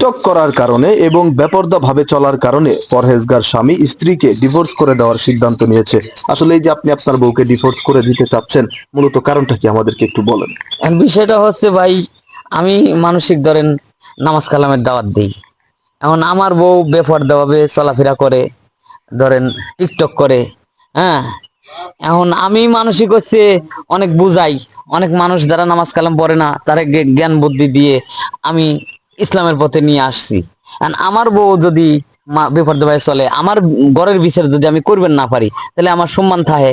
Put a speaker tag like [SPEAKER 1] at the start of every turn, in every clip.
[SPEAKER 1] TikTok করার কারণে এবং বেপর্দা ভাবে চলার কারণে পরহেজগার স্বামী স্ত্রীকে ডিভোর্স করে দেওয়ার সিদ্ধান্ত নিয়েছে। আসলে এই যে আপনি আপনার বউকে ডিভোর্স করে দিতে চাচ্ছেন, মূলত কারণটা কি? আমাদেরকে একটু বলেন।
[SPEAKER 2] বিষয়টা হচ্ছে ভাই, আমি মানসিক ধরেন নামাজ কালামের দাওয়াত দিই। এখন আমার বউ বেপর্দা ভাবে চলাফেরা করে, ধরেন টিকটক করে হ্যাঁ? এখন আমি মানসিক হচ্ছে অনেক বুঝাই, অনেক মানুষ যারা নামাজ কালাম পড়ে না, তারা জ্ঞান বুদ্ধি দিয়ে আমি ইসলামের পথে নিয়ে আসছি। আমার বউ যদি বেপর্দা ভাবে চলে আমার ঘরের বিচার যদি আমি করবেন না পারি তাহলে আমার সম্মান থাকে।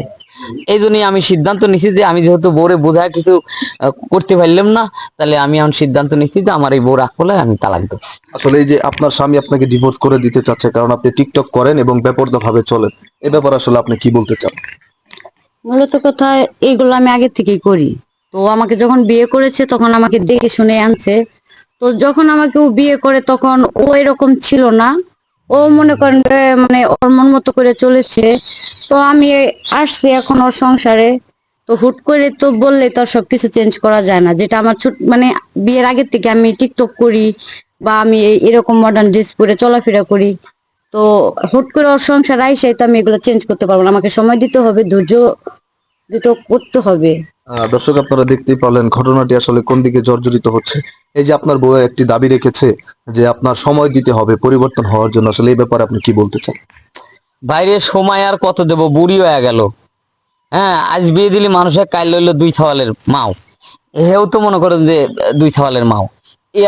[SPEAKER 2] এই জন্যই আমি সিদ্ধান্ত নিছি যে আমি যেহেতু বউরে বোঝায় কিছু করতে পারলাম না তাহলে আমি এখন সিদ্ধান্ত নিচ্ছি যে আমার এই বউ রাগ করলে আমি তালাক দেবো।
[SPEAKER 1] আসলে এই যে আপনার স্বামী আপনাকে ডিভোর্স করে দিতে চাচ্ছে কারণ আপনি টিকটক করেন এবং বেপর্দা ভাবে চলেন এ ব্যাপারে আসলে আপনি কি বলতে চান?
[SPEAKER 3] মূলত কথা এইগুলো আমি আগে থেকেই করি। তো আমাকে যখন বিয়ে করেছে তখন আমাকে দেখে শুনে আনছে তো যখন আমাকে ও বিয়ে করে তখন ও এরকম ছিল না। ও মনে করেন মানে ওর মন মতো করে চলেছে। তো আমি আসছি এখন ওর সংসারে। তো হুট করে তো বললে তো সবকিছু চেঞ্জ করা যায় না। যেটা আমার ছোট মানে বিয়ের আগের থেকে আমি টিকটক করি বা আমি এরকম মডার্ন ড্রেস পরে চলাফেরা করি। তো হুট করে ওর সংসার আইসাই তো আমি এগুলো চেঞ্জ করতে পারব না। আমাকে সময় দিতে হবে, ধৈর্য দিতে করতে হবে।
[SPEAKER 1] দর্শক, আপনারা দেখতেই পারলেন ঘটনাটি আসলে কোন দিকে জর্জরিত হচ্ছে। এই যে আপনার বউ একটি দাবি রেখেছে যে আপনার সময় দিতে হবে, পরিবর্তন হওয়ার জন্য, আসলে এই ব্যাপারে আপনি কি বলতে চান?
[SPEAKER 2] বাইরে সময় আর কত দেব? বুড়ি হয়ে গেল। হ্যাঁ আজ বিয়ে দিলে মানুষের কাল লইল দুই ছাওয়ালের মাও। হেউ তো মনে করেন যে দুই ছাওয়ালের মাও।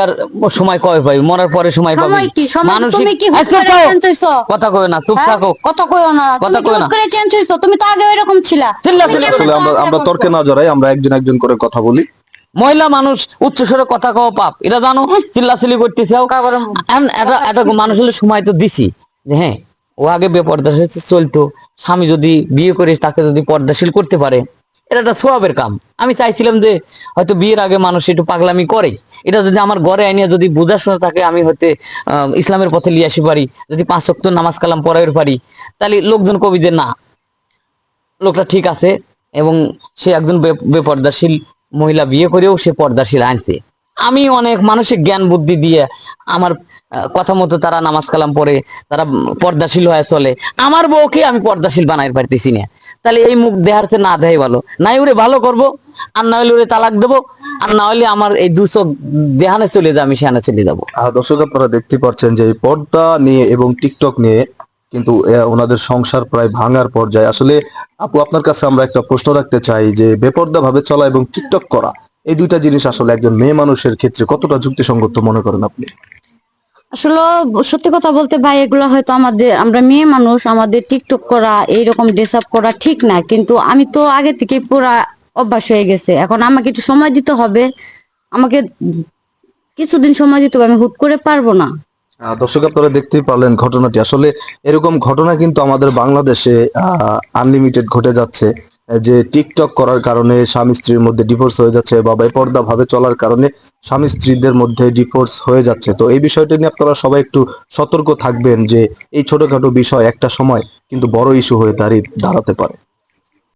[SPEAKER 2] আর সময় কয় পাই মরার পরে সময় পাবে।
[SPEAKER 3] সময় কি? সময় তুমি কি
[SPEAKER 2] আচ্ছা, থাকো।
[SPEAKER 3] চেঞ্জ হইছো?
[SPEAKER 2] কথা কয় না চুপ
[SPEAKER 3] হ্যাঁ?
[SPEAKER 2] থাকো।
[SPEAKER 3] কথা কইও না।
[SPEAKER 2] কথা
[SPEAKER 3] তুমি কি হুট
[SPEAKER 2] না।
[SPEAKER 3] করে চেঞ্জ হইছো? তুমি তো আগে এরকম ছিলা। তুমি
[SPEAKER 1] আসলে আমরা আমরা তর্কে না জড়াই আমরা একজন একজন করে কথা বলি।
[SPEAKER 2] মহিলা মানুষ উচ্চস্বরে কথা কওয়া পাপ। এটা জানো? চিল্লাচিল্লি করতেছে। এখন এটা এটা মানুষ হলে সময় তো দিছি। হ্যাঁ ও আগে বেপর্দা হয়েছে চলতো। স্বামী যদি বিয়ে করে তাকে যদি পর্দাশীল করতে পারে। এটা একটা সোয়াবের কাম। আমি চাইছিলাম যে হয়তো বিয়ের আগে মানুষ একটু পাগলামি করে। এটা যদি আমার ঘরে আইনিয়া যদি বোঝাশোনা থাকে, আমি হয়তো ইসলামের পথে নিয়ে আসি পারি, যদি পাঁচ শক্ত নামাজ কালাম পড়াইতে পারি, তাহলে লোকজন কবি যে না, লোকটা ঠিক আছে এবং সে একজন বেপর্দাশীল মহিলা বিয়ে করেও সে পর্দাশীল আনছে। আমি অনেক মানসিক জ্ঞান বুদ্ধি দিয়ে আমার কথা মতো তারা নামাজ কালাম পড়ে, তারা পর্দাশীল হয়ে চলে। আমার বউকে আমি পর্দাশীল বানাই পারতেছি না। তাহলে এই মুখ দেহার চেয়ে না দেয় ভালো। নাই ওরে, ভালো করব। আর না হলে ওরে তালাক দেবো। আর না হলে আমার এই দু চোখ দেহানে চলে যাবে, আমি সেখানে চলে যাব।
[SPEAKER 1] দর্শক আপনারা দেখতে পাচ্ছেন যে পর্দা নিয়ে এবং টিকটক নিয়ে কিন্তু ওনাদের সংসার প্রায় ভাঙার পর্যায়ে। আসলে আপু, আপনার কাছে আমরা একটা প্রশ্ন রাখতে চাই যে বেপর্দা ভাবে চলা এবং টিকটক করা এই দুইটা জিনিস আসলে একজন মেয়ে মানুষের ক্ষেত্রে কতটা যুক্তিসঙ্গত মনে করেন আপনি?
[SPEAKER 3] আসলে সত্যি কথা বলতে ভাই এগুলো হয়তো আমাদের আমরা মেয়ে মানুষ আমাদের টিকটক করা এইরকম ড্রেস আপ করা ঠিক না। কিন্তু আমি তো আগে থেকে পুরা অভ্যাস হয়ে গেছে। এখন আমাকে একটু সময় দিতে হবে। আমাকে কিছুদিন সময় দিতে হবে আমি হুট করে পারব না।
[SPEAKER 1] দর্শক আপনারা দেখতেই পারলেন ঘটনাটি। আসলে এরকম ঘটনা কিন্তু আমাদের বাংলাদেশে আনলিমিটেড ঘটে যাচ্ছে। যে টিকটক করার কারণে স্বামী স্ত্রীর মধ্যে ডিভোর্স হয়ে যাচ্ছে বা বেপর্দা ভাবে চলার কারণে স্বামী স্ত্রীদের মধ্যে ডিভোর্স হয়ে যাচ্ছে। তো এই বিষয়টা নিয়ে আপনারা সবাই একটু সতর্ক থাকবেন যে এই ছোটখাটো বিষয় একটা সময় কিন্তু বড় ইস্যু হয়ে দাঁড়িয়ে দাঁড়াতে পারে।